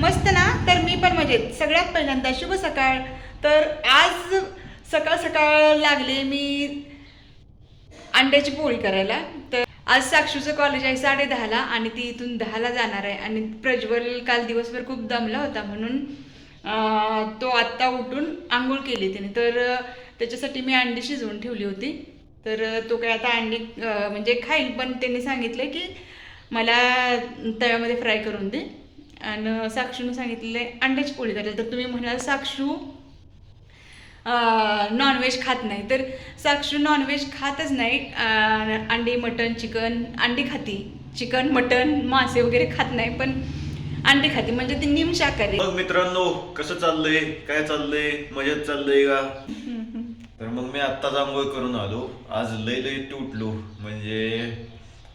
मस्त ना? तर मी पण मजेत सगळ्यात पहिल्यांदा शुभ सकाळ. तर आज सकाळ सकाळ लागले मी अंड्याची पोळी करायला. तर आज साक्षूचं कॉलेज आहे साडे दहाला आणि ती इथून दहाला जाणार आहे. आणि प्रज्वल काल दिवसभर खूप दमला होता म्हणून तो आत्ता उठून आंघोळ केली त्याने तर त्याच्यासाठी मी अंडी शिजवून ठेवली होती. तर तो काय आता अंडी म्हणजे खाईल पण त्यांनी सांगितलं की मला तव्यामध्ये फ्राय करून दे. आणि साक्षूनं सांगितलेलं आहे अंड्याची पोळी करायला. तर तुम्ही म्हणाल साक्षू नॉनव्हेज खात नाही. तर साक्षू नॉनव्हेज खातच नाही अंडी मटन चिकन अंडी खाती. चिकन मटन मासे वगैरे खात नाही पण अंडी खाती. म्हणजे ती निम शाकाहारी. मग मित्रांनो कसं चाललंय? काय चाललंय? मजेत चाललंय का? तर मग मी आत्ताच आंघोळ करून आलो. आज लय लय तुटलो. म्हणजे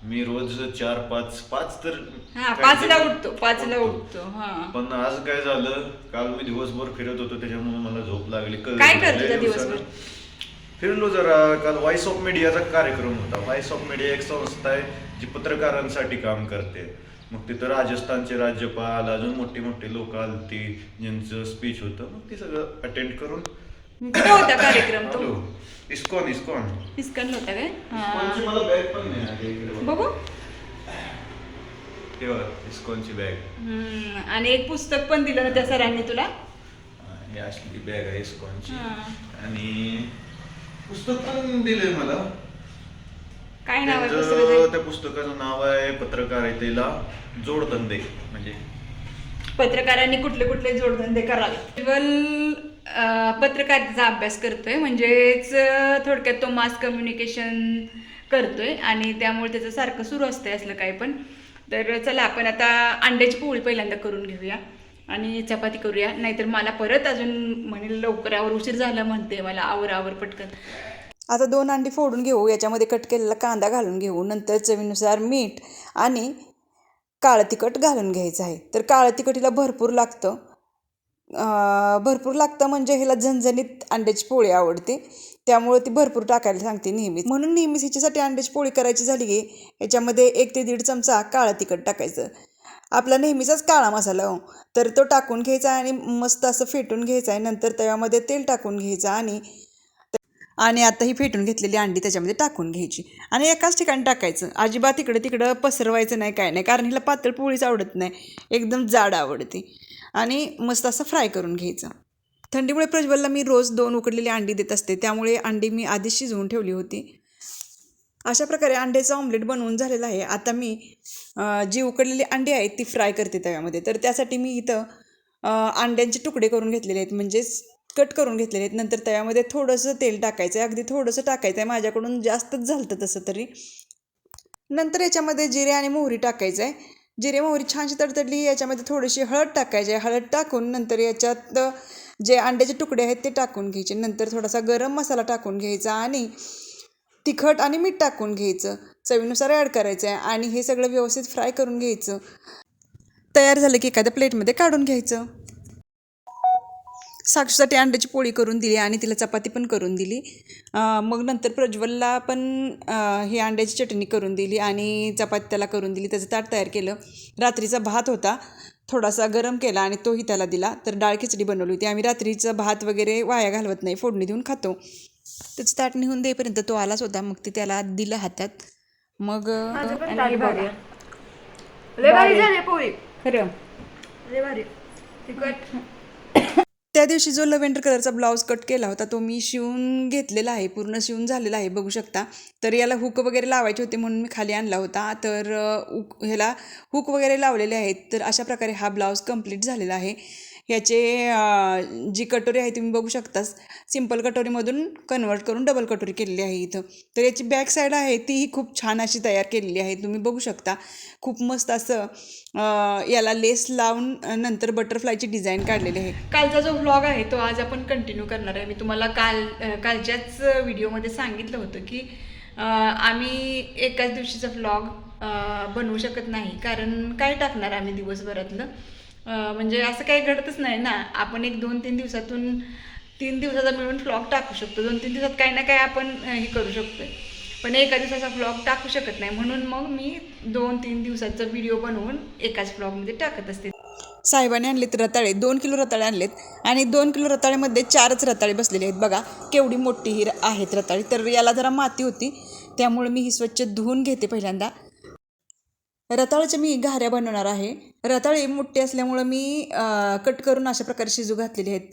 मी रोज चार पाच पाच तर हा काय पाचला ते- उठतो पाचला उठतो हा पण आज काय झालं काल मी दिवसभर फिरत होतो त्याच्यामुळे मला झोप लागली कळलं काय नाही. करत लय होता दिवसानं. दिवसभर? फिरलो जरा काल व्हॉइस ऑफ मीडियाचा कार्यक्रम होता व्हॉइस ऑफ मीडिया एक संस्था आहे जी पत्रकारांसाठी काम करते मग तिथं राजस्थानचे राज्यपाल अजून मोठी मोठी लोक आलती ज्यांचं स्पीच होतं मग ते सगळं अटेंड करून कुठे होता कार्यक्रम तो. ISKCON ISKCON. इस्कन होता काय? इस्कॉनची. मला बॅग पण इकडे बघ. तेव्हा इस्कॉनची बॅग. आणि एक पुस्तक पण दिलं ना त्या सरांनी तुला? ही असली बॅग आहे इस्कॉनची. आणि पुस्तक पण दिलंय मला. काय नाव आहे पुस्तकाचं? त्या पुस्तकाचं नाव आहे पत्रकारितेला जोडधंदे. म्हणजे पत्रकारांनी कुठले कुठले जोडधंदे करावे? पत्रकारितेचा अभ्यास करतोय. म्हणजेच थोडक्यात तो मास कम्युनिकेशन करतोय आणि त्यामुळे त्याचं सारखं सुरू असतंय असलं काय पण. तर चला आपण आता अंड्याची पोळी पहिल्यांदा करून घेऊया आणि चपाती करूया. नाहीतर मला परत अजून म्हणेल लवकर आवर उशीर झाला म्हणते मला आवर आवर पटकन. आता दोन अंडी फोडून घेऊ. याच्यामध्ये कट केलेला कांदा घालून घेऊ. नंतर चवीनुसार मीठ आणि काळं तिखट घालून घ्यायचं आहे. तर काळं तिखट भरपूर लागतं. भरपूर लागतं म्हणजे हिला झणझणीत अंड्याची पोळी आवडते. त्यामुळे ती भरपूर टाकायला सांगते नेहमीच. म्हणून नेहमीच हिच्यासाठी अंड्याची पोळी करायची झाली की याच्यामध्ये एक ते दीड चमचा काळं तिखट टाकायचं. आपला नेहमीचाच काळा मसाला हो. तर तो टाकून घ्यायचा आणि मस्त असं फेटून घ्यायचा आहे नंतर तव्यामध्ये तेल टाकून घ्यायचं आणि आणि आता ही फेटून घेतलेली अंडी त्याच्यामध्ये टाकून घ्यायची. आणि एकाच ठिकाणी टाकायचं. अजिबात इकडं तिकडं पसरवायचं नाही काय नाही. कारण हिला पातळ पोळीच आवडत नाही. एकदम जाड आवडते. आणि मस्त असं फ्राय करून घ्यायचं. थंडीमुळे प्रज्वलला मी रोज दोन उकडलेली अंडी देत असते. त्यामुळे अंडी मी आधीच शिजवून ठेवली होती. अशा प्रकारे अंड्याचं ऑमलेट बनवून झालेलं आहे. आता मी जी उकडलेली अंडी आहेत ती फ्राय करते तव्यामध्ये तर त्यासाठी मी इथं अंड्यांचे तुकडे करून घेतलेले आहेत. म्हणजेच कट करून घेतलेले आहेत. नंतर तव्यामध्ये थोडंसं तेल टाकायचं आहे अगदी थोडंसं टाकायचं आहे माझ्याकडून जास्तच झालं तसं तरी. नंतर याच्यामध्ये जिरे आणि मोहरी टाकायचं आहे जिरे मोहरी छानशी तडतडली याच्यामध्ये थोडीशी हळद टाकायची हळद टाकून नंतर याच्यात जे अंड्याचे तुकडे आहेत ते टाकून घ्यायचे. नंतर थोडासा गरम मसाला टाकून घ्यायचा आणि तिखट आणि मीठ टाकून घ्यायचं. चवीनुसार ॲड करायचं आहे आणि हे सगळं व्यवस्थित फ्राय करून घ्यायचं. तयार झालं की एखाद्या प्लेटमध्ये काढून घ्यायचं. साक्षीसाठी अंड्याची पोळी करून दिली आणि तिला चपाती पण करून दिली. मग नंतर प्रज्वलला पण ही अंड्याची चटणी करून दिली आणि चपाती त्याला करून दिली. त्याचं ताट तयार केलं. रात्रीचा भात होता. थोडासा गरम केला आणि तोही त्याला दिला. तर डाळ खिचडी बनवली होती. आम्ही रात्रीचं भात वगैरे वाया घालवत नाही. फोडणी देऊन खातो. त्याचं ताट निघून देईपर्यंत तो आलाच होता. मग ते त्याला दिलं हातात. मग खरं. त्या दिवशी जो लव्हेंडर कलरचा ब्लाऊज कट केला होता तो मी शिवून घेतलेला आहे पूर्ण शिवून झालेला आहे बघू शकता. तर याला हुक वगैरे लावायचे होते म्हणून मी खाली आणला होता. तर हुक ह्याला हुक वगैरे लावलेले आहेत. तर अशा प्रकारे हा ब्लाऊज कंप्लीट झालेला आहे. ह्याचे जी कटोरी आहे तुम्ही बघू शकताच सिंपल कटोरीमधून कन्वर्ट करून डबल कटोरी केलेली आहे इथं. तर याची बॅक साईड आहे तीही खूप छान अशी तयार केलेली आहे. तुम्ही बघू शकता खूप मस्त असं याला लेस लावून नंतर बटरफ्लायची डिझाईन काढलेली आहे. कालचा जो व्लॉग आहे तो आज आपण कंटिन्यू करणार आहे. मी तुम्हाला काल कालच्याच व्हिडिओमध्ये सांगितलं होतं की आम्ही एकाच दिवशीचा व्लॉग बनवू शकत नाही. कारण काय टाकणार आम्ही दिवसभरातलं? म्हणजे असं काही घडतच नाही ना. आपण एक दोन तीन दिवसातून तीन दिवसाचा मिळून फ्लॉग टाकू शकतो. दोन तीन दिवसात काही ना काही आपण हे करू शकतो पण एका दिवसाचा फ्लॉग टाकू शकत नाही. म्हणून मग मी दोन तीन दिवसाचा व्हिडिओ बनवून एकाच फ्लॉगमध्ये टाकत असते. साहेबाने आणलेत रताळे. दोन किलो रताळे आणलेत. आणि दोन किलो रताळ्यामध्ये चारच रताळे बसलेले आहेत. बघा केवढी मोठी ही आहेत रताळी. तर याला जरा माती होती. त्यामुळे मी ही स्वच्छ धुवून घेते पहिल्यांदा. रताळ्याच्या मी घाऱ्या बनवणार आहे. रताळे मोठे असल्यामुळं मी कट करून अशा प्रकारे शिजू घातलेले आहेत.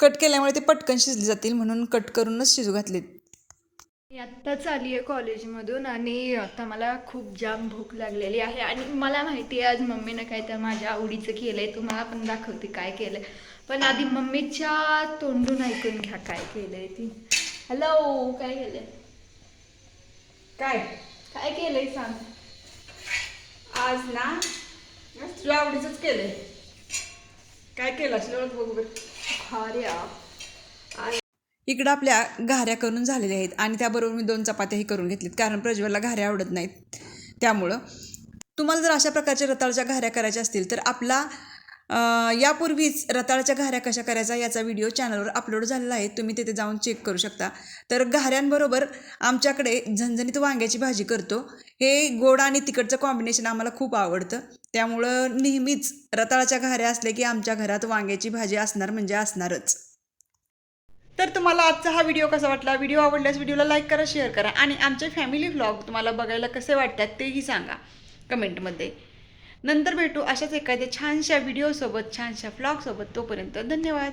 कट केल्यामुळे ते पटकन शिजले जातील म्हणून कट करूनच शिजू घातलेत. मी आत्ताच आली आहे कॉलेजमधून आणि आता मला खूप जाम भूक लागलेली आहे आणि मला माहिती आहे आज मम्मीनं काय तर माझ्या आवडीचं केलं आहे तुम्हाला पण दाखवते काय केलं पण आधी मम्मीच्या तोंडून ऐकून घ्या काय केलं आहे ती. हॅलो काय केलं काय? काय केलं आहे सांग. आज ना तुझ्या आवडीचंच केलंय. काय केलं? असेल बघू बरं. इकडं आपल्या घाऱ्या करून झालेल्या आहेत आणि त्याबरोबर मी दोन चपात्याही करून घेतलीत कारण प्रज्वलला घाऱ्या आवडत नाहीत. त्यामुळं तुम्हाला जर अशा प्रकारच्या रताळच्या घाऱ्या करायच्या असतील तर आपला यापूर्वीच रताळच्या घाऱ्या कशा करायचा याचा व्हिडिओ चॅनलवर अपलोड झालेला आहे. तुम्ही तिथे जाऊन चेक करू शकता. तर घाऱ्यांबरोबर आमच्याकडे झणझणीत वांग्याची भाजी करतो. हे गोड आणि तिखटचं कॉम्बिनेशन आम्हाला खूप आवडतं. त्यामुळं नेहमीच रताळाच्या घाऱ्या असल्या की आमच्या घरात वांग्याची भाजी असणार म्हणजे असणारच. तर तुम्हाला आजचा हा व्हिडिओ कसा वाटला? व्हिडिओ आवडल्यास व्हिडिओला लाईक करा शेअर करा आणि आमचे फॅमिली व्लॉग तुम्हाला बघायला कसे वाटतात तेही सांगा. कमेंटमध्ये नंतर भेटू अशाच एखाद्या छानशा व्हिडिओसोबत छानशा फ्लॉगसोबत तोपर्यंत धन्यवाद.